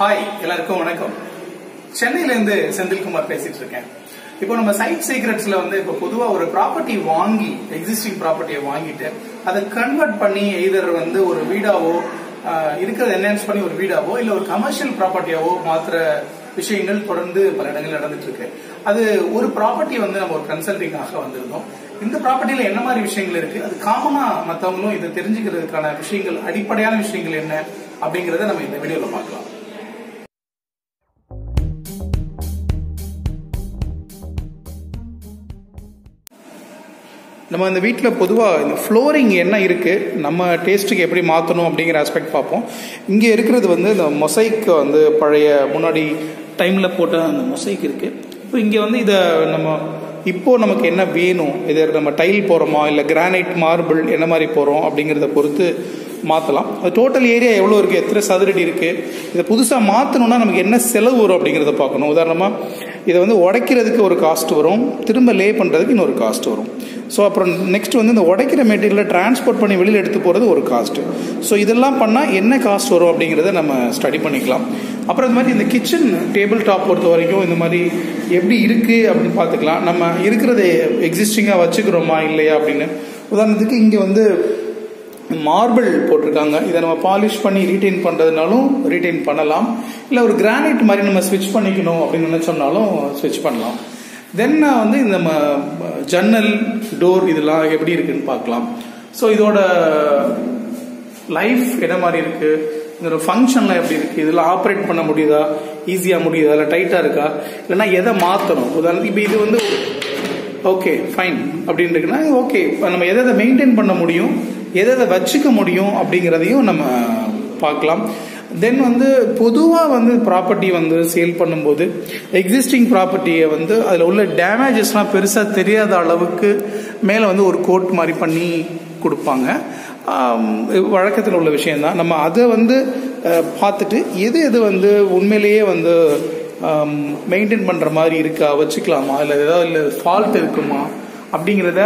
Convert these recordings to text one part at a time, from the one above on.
Hi எல்லாருக்கும் வணக்கம். சென்னையில இருந்து செந்தில்குமார் பேசிட்டு இருக்கேன் இப்போ நம்ம சைட் சீக்ரெட்ஸ்ல வந்து இப்போ பொதுவா ஒரு ப்ராப்பர்ட்டி வாங்கி எக்ஸிஸ்டிங் ப்ராப்பர்ட்டியை வாங்கிட்டு அதை கன்வெர்ட் பண்ணி எய்தர் வந்து ஒரு வீடாவோ இருக்கிறத என்ஹான்ஸ் பண்ணி ஒரு வீடாவோ இல்ல ஒரு கமர்ஷியல் ப்ராப்பர்ட்டியாவோ மாத்திர விஷயங்கள் தொடர்ந்து பல இடங்கள் நடந்துட்டு இருக்கு அது ஒரு ப்ராப்பர்ட்டி வந்து நம்ம ஒரு கன்சல்டிங்காக வந்திருந்தோம். இந்த ப்ராப்பர்ட்டியில என்ன மாதிரி விஷயங்கள் இருக்கு? அது காமனா மத்தவங்களும் இதை தெரிஞ்சுக்கிறதுக்கான விஷயங்கள் அடிப்படையான விஷயங்கள் என்ன அப்படிங்கறத நம்ம இந்த வீடியோல பார்க்கலாம். நம்ம இந்த வீட்டில் பொதுவாக இந்த ஃப்ளோரிங் என்ன இருக்குது நம்ம டேஸ்ட்டுக்கு எப்படி மாற்றணும் அப்படிங்கிற ஆஸ்பெக்ட் பார்ப்போம். இங்கே இருக்கிறது வந்து இந்த மொசைக் வந்து பழைய முன்னாடி டைமில் போட்ட அந்த மொசைக் இருக்குது இப்போ இங்கே வந்து இதை நம்ம இப்போது நமக்கு என்ன வேணும்? இதை நம்ம டைல் போகிறோமா இல்லை கிரானைட் மார்பிள் என்ன மாதிரி போகிறோம் அப்படிங்கிறத பொறுத்து மாற்றலாம் அது டோட்டல் ஏரியா எவ்வளோ இருக்குது எத்தனை சதுரடி இருக்குது இதை புதுசாக மாற்றணும்னா நமக்கு என்ன செலவு வரும் அப்படிங்கிறத பார்க்கணும். உதாரணமாக இதை வந்து உடைக்கிறதுக்கு ஒரு காஸ்ட் வரும். திரும்ப லே பண்ணுறதுக்கு இன்னொரு காஸ்ட் வரும். ஸோ அப்புறம் நெக்ஸ்ட் வந்து இந்த உடைக்கிற மெட்டீரியலை டிரான்ஸ்போர்ட் பண்ணி வெளியில் எடுத்து போகிறது ஒரு காஸ்ட்டு ஸோ இதெல்லாம் பண்ணால் என்ன காஸ்ட் வரும் அப்படிங்கிறத நம்ம ஸ்டடி பண்ணிக்கலாம். அப்புறம் இந்த மாதிரி இந்த கிச்சன் டேபிள் டாப் பொறுத்த வரைக்கும் இந்த மாதிரி எப்படி இருக்குது அப்படின்னு பார்த்துக்கலாம். நம்ம இருக்கிறத எக்ஸிஸ்டிங்காக வச்சுக்கிறோமா இல்லையா அப்படின்னு. உதாரணத்துக்கு இங்கே வந்து மார்பிள் போட்டிருக்காங்க. இதை நம்ம பாலிஷ் பண்ணி ரீட்டைன் பண்ணுறதுனாலும் ரீட்டைன் பண்ணலாம். இல்லை ஒரு கிரானைட் மாதிரி நம்ம ஸ்விட்ச் பண்ணிக்கணும் அப்படின்னு நினச்சோம்னாலும் ஸ்விட்ச் பண்ணலாம். தென் வந்து இந்த நம்ம ஜன்னல் டோர் இதெல்லாம் எப்படி இருக்குன்னு பார்க்கலாம். ஸோ இதோட லைஃப் என்ன மாதிரி இருக்கு? இதோட ஃபங்க்ஷன்லாம் எப்படி இருக்கு? இதெல்லாம் ஆப்ரேட் பண்ண முடியுதா? ஈஸியா முடியுதா? இல்லை டைட்டா இருக்கா? இல்லைன்னா எதை மாற்றணும் உதாரணத்துக்கு இப்போ இது வந்து ஓகே ஃபைன் அப்படின்னு இருக்குன்னா ஓகே நம்ம எதை எதை மெயின்டைன் பண்ண முடியும்? எதை எதை வச்சுக்க முடியும் அப்படிங்கிறதையும் நம்ம பார்க்கலாம். தென் வந்து பொதுவாக வந்து ப்ராப்பர்ட்டி வந்து சேல் பண்ணும்போது எக்ஸிஸ்டிங் ப்ராப்பர்ட்டியை வந்து அதில் உள்ள டேமேஜஸ்லாம் பெருசாக தெரியாத அளவுக்கு மேலே வந்து ஒரு கோட் மாதிரி பண்ணி கொடுப்பாங்க. வழக்கத்தில் உள்ள விஷயம்தான். நம்ம அதை வந்து பார்த்துட்டு எது எது வந்து உண்மையிலேயே வந்து மெயின்டைன் பண்ணுற மாதிரி இருக்கா வச்சுக்கலாமா? இல்லை ஏதாவது இல்லை ஃபால்ட் இருக்குமா? அப்படிங்கிறத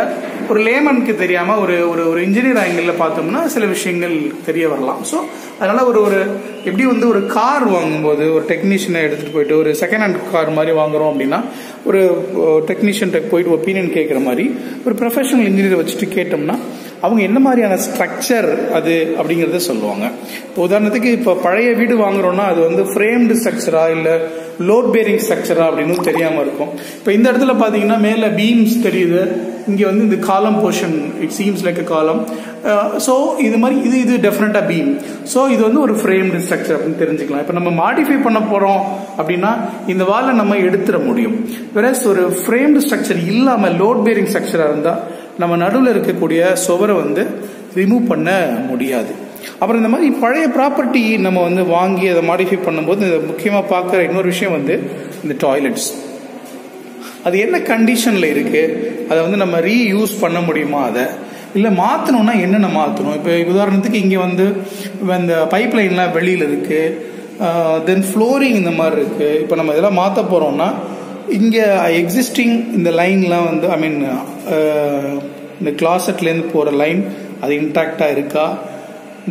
ஒரு லேமனுக்கு தெரியாமல் ஒரு ஒரு ஒரு இன்ஜினியர் ஆங்கிளில் பார்த்தோம்னா சில விஷயங்கள் தெரிய வரலாம். ஸோ அதனால ஒரு ஒரு எப்படி வந்து ஒரு கார் வாங்கும்போது ஒரு டெக்னீஷியனை எடுத்துகிட்டு போயிட்டு ஒரு செகண்ட் ஹேண்ட் கார் மாதிரி வாங்குறோம் அப்படின்னா ஒரு டெக்னீஷியன்ட்ட போயிட்டு ஒப்பீனியன் கேட்குற மாதிரி ஒரு ப்ரொஃபஷனல் இன்ஜினியரை வச்சுட்டு கேட்டோம்னா அவங்க என்ன மாதிரியான ஸ்ட்ரக்சர் அது அப்படிங்கறத சொல்லுவாங்க. இப்போ உதாரணத்துக்கு இப்போ பழைய வீடு வாங்குறோம்னா அது வந்து ஃப்ரேம்டு ஸ்ட்ரக்சரா இல்ல லோட் பேரிங் ஸ்ட்ரக்சரா அப்படின்னு தெரியாம இருக்கும். இப்போ இந்த இடத்துல பாத்தீங்கன்னா மேல பீம்ஸ் தெரியுது. இங்க வந்து இந்த column portion it seems like a column so இது மாதிரி இது இது டெஃபினட்டா பீம் ஸோ இது வந்து ஒரு ஃப்ரேம்டு ஸ்ட்ரக்சர் அப்படின்னு தெரிஞ்சுக்கலாம். இப்போ நம்ம மாடிஃபை பண்ண போறோம் அப்படின்னா இந்த வாலை நம்ம எடுத்துட முடியும். வேற ஒரு ஃப்ரேம்டு ஸ்ட்ரக்சர் இல்லாம லோட் பேரிங் ஸ்ட்ரக்சரா இருந்தா நம்ம நடுவில் இருக்கக்கூடிய சுவரை வந்து ரிமூவ் பண்ண முடியாது. அப்புறம் இந்த மாதிரி பழைய ப்ராப்பர்ட்டி நம்ம வந்து வாங்கி அதை மாடிஃபை பண்ணும்போது இதை முக்கியமாக பார்க்குற இன்னொரு விஷயம் வந்து இந்த டாய்லெட்ஸ் அது என்ன கண்டிஷனில் இருக்குது அதை வந்து நம்ம ரீயூஸ் பண்ண முடியுமா அதை? இல்லை மாற்றணும்னா என்னென்ன மாற்றணும் இப்போ உதாரணத்துக்கு இங்கே வந்து இந்த பைப் லைன்லாம் வெளியில் இருக்குது தென் ஃப்ளோரிங் இந்த மாதிரி இருக்குது இப்போ நம்ம இதெல்லாம் மாற்ற போகிறோம்னா இங்கே எக்ஸிஸ்டிங் இந்த லைன்லாம் வந்து ஐ மீன் uh, இந்த கிளாசட்லேருந்து போகிற லைன் அது இன்டாக்டாக இருக்கா?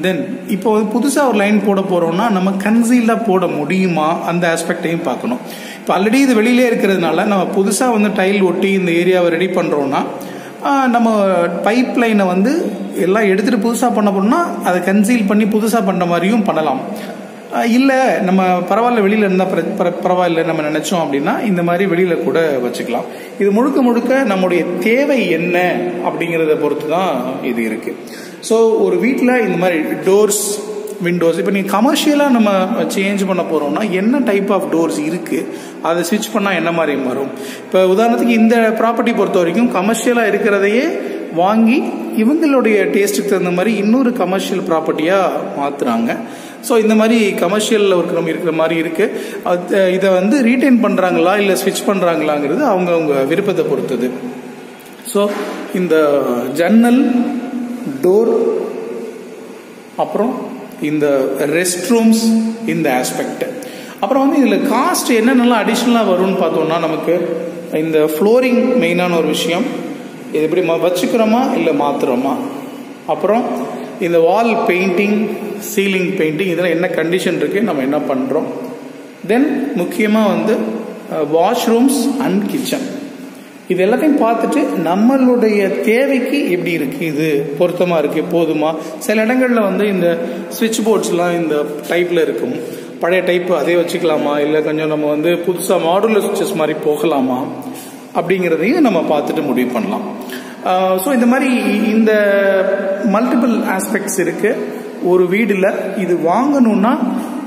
தென் இப்போ வந்து புதுசாக ஒரு லைன் போட போகிறோம்னா நம்ம கன்சீல்டாக போட முடியுமா? அந்த ஆஸ்பெக்டையும் பார்க்கணும். இப்போ ஆல்ரெடி இது வெளியிலே இருக்கிறதுனால நம்ம புதுசாக வந்து டைல் ஒட்டி இந்த ஏரியாவை ரெடி பண்ணுறோன்னா நம்ம பைப் லைனை வந்து எல்லாம் எடுத்துகிட்டு புதுசாக பண்ண போனோம்னா அதை கன்சீல் பண்ணி புதுசாக பண்ணுற மாதிரியும் பண்ணலாம். இல்லை நம்ம பரவாயில்ல வெளியில் இருந்தால் பரவாயில்ல நம்ம நினைச்சோம் அப்படின்னா இந்த மாதிரி வெளியில் கூட வச்சுக்கலாம். இது முழுக்க முழுக்க நம்முடைய தேவை என்ன அப்படிங்கிறத பொறுத்து தான் இது இருக்கு. ஸோ ஒரு வீட்டில் இந்த மாதிரி டோர்ஸ் விண்டோஸ் இப்போ நீங்கள் கமர்ஷியலாக நம்ம சேஞ்ச் பண்ண போகிறோம்னா என்ன டைப் ஆஃப் டோர்ஸ் இருக்குது அதை ஸ்விட்ச் பண்ணால் என்ன மாதிரி வரும் இப்போ உதாரணத்துக்கு இந்த ப்ராப்பர்ட்டி பொறுத்த வரைக்கும் கமர்ஷியலாக இருக்கிறதையே வாங்கி இவங்களுடைய டேஸ்ட்டுக்கு தகுந்த மாதிரி இன்னொரு கமர்ஷியல் ப்ராப்பர்ட்டியாக மாற்றுறாங்க ஸோ இந்த மாதிரி கமர்ஷியலில் இருக்கிற இருக்கிற மாதிரி இருக்குது அது இதை வந்து ரீட்டைன் பண்ணுறாங்களா இல்லை ஸ்விட்ச் பண்ணுறாங்களாங்கிறது அவங்க அவங்க விருப்பத்தை பொறுத்தது. ஸோ இந்த ஜன்னல் டோர் அப்புறம் இந்த ரெஸ்ட் ரூம்ஸ் இந்த ஆஸ்பெக்ட் அப்புறம் வந்து இதில் காஸ்ட் என்னென்னலாம் அடிஷ்னலாக வரும்னு பார்த்தோம்னா நமக்கு இந்த ஃப்ளோரிங் மெயினான ஒரு விஷயம். இது எப்படி வச்சுக்கிறோமா இல்லை மாத்துறோமா? அப்புறம் இந்த வால் பெயிண்டிங் சீலிங் பெயிண்டிங் இதெல்லாம் என்ன கண்டிஷன் இருக்குது நம்ம என்ன பண்ணுறோம் தென் முக்கியமாக வந்து வாஷ்ரூம்ஸ் அண்ட் கிச்சன் இது எல்லாத்தையும் பார்த்துட்டு நம்மளுடைய தேவைக்கு எப்படி இருக்குது இது? பொருத்தமாக இருக்குது போதுமா? சில இடங்களில் வந்து இந்த சுவிட்ச் போர்ட்ஸ்லாம் இந்த டைப்பில் இருக்கும். பழைய டைப் அதே வச்சுக்கலாமா? இல்லை கொஞ்சம் நம்ம வந்து புதுசாக மாடுலர் சுவிட்சஸ் மாதிரி போகலாமா? அப்படிங்கிறதையும் நம்ம பார்த்துட்டு முடிவு பண்ணலாம். ஸோ இந்த மாதிரி இந்த மல்டிபிள் ஆஸ்பெக்ட்ஸ் இருக்குது ஒரு வீடில் இது வாங்கணும்னா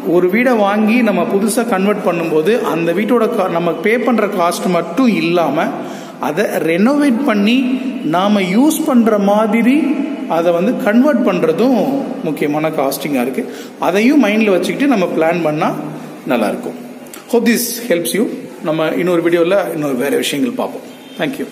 ஒரு வீடை வாங்கி நம்ம புதுசாக கன்வெர்ட் பண்ணும்போது அந்த வீட்டோட கா- நம்ம பே பண்ணுற காஸ்ட் மட்டும் இல்லாமல் அதை ரெனோவேட் பண்ணி நாம் யூஸ் பண்ணுற மாதிரி அதை வந்து கன்வெர்ட் பண்ணுறதும் முக்கியமான காஸ்டிங்காக இருக்குது அதையும் மைண்டில் வச்சுக்கிட்டு நம்ம பிளான் பண்ணால் நல்லாயிருக்கும் ஹோப் திஸ் ஹெல்ப்ஸ் யூ நம்ம இன்னொரு வீடியோவில் இன்னொரு வேறு விஷயங்கள் பார்ப்போம். தேங்க்யூ